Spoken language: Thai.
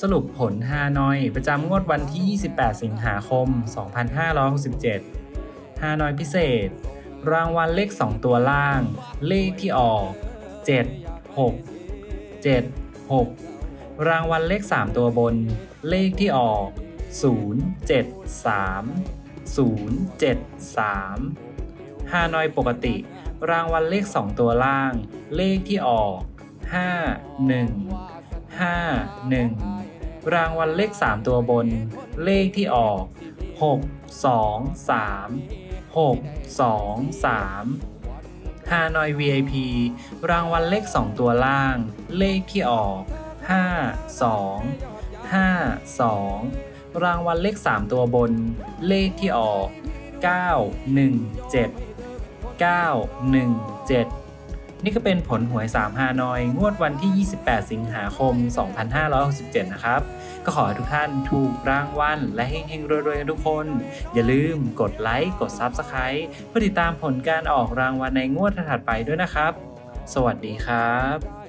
สรุปผลฮานอย ประจำงวดวันที่ 28 สิงหาคม 2567 ฮานอยพิเศษ รางวัลเลข 2 ตัวล่าง เลขที่ออก 7 6 7 6 รางวัลเลข 3 ตัวบน เลขที่ออก 0 7 3 0 7 3 ฮานอยปกติ รางวัลเลข 2 ตัวล่าง เลขที่ออก 5 1 5 1 รางวัลเลข 3 ตัวบน เลขที่ออก 6 2 3 6 2 3ฮานอย VIP รางวัลเลข 2 ตัวล่าง เลขที่ออก 5 2 5 2 รางวัลเลข 3 ตัวบน เลขที่ออก 9 1 7 9 1 7 นี่ก็เป็นผลหวย3ฮานอย งวดวันที่ 28 สิงหาคม 2567 นะครับ ก็ขอให้ทุกท่านถูกรางวัลและเฮงๆรวยๆกันทุกคน อย่าลืมกดไลค์ กด Subscribe เพื่อติดตามผลการออกรางวัลในงวดถัดไปด้วยนะครับ สวัสดีครับ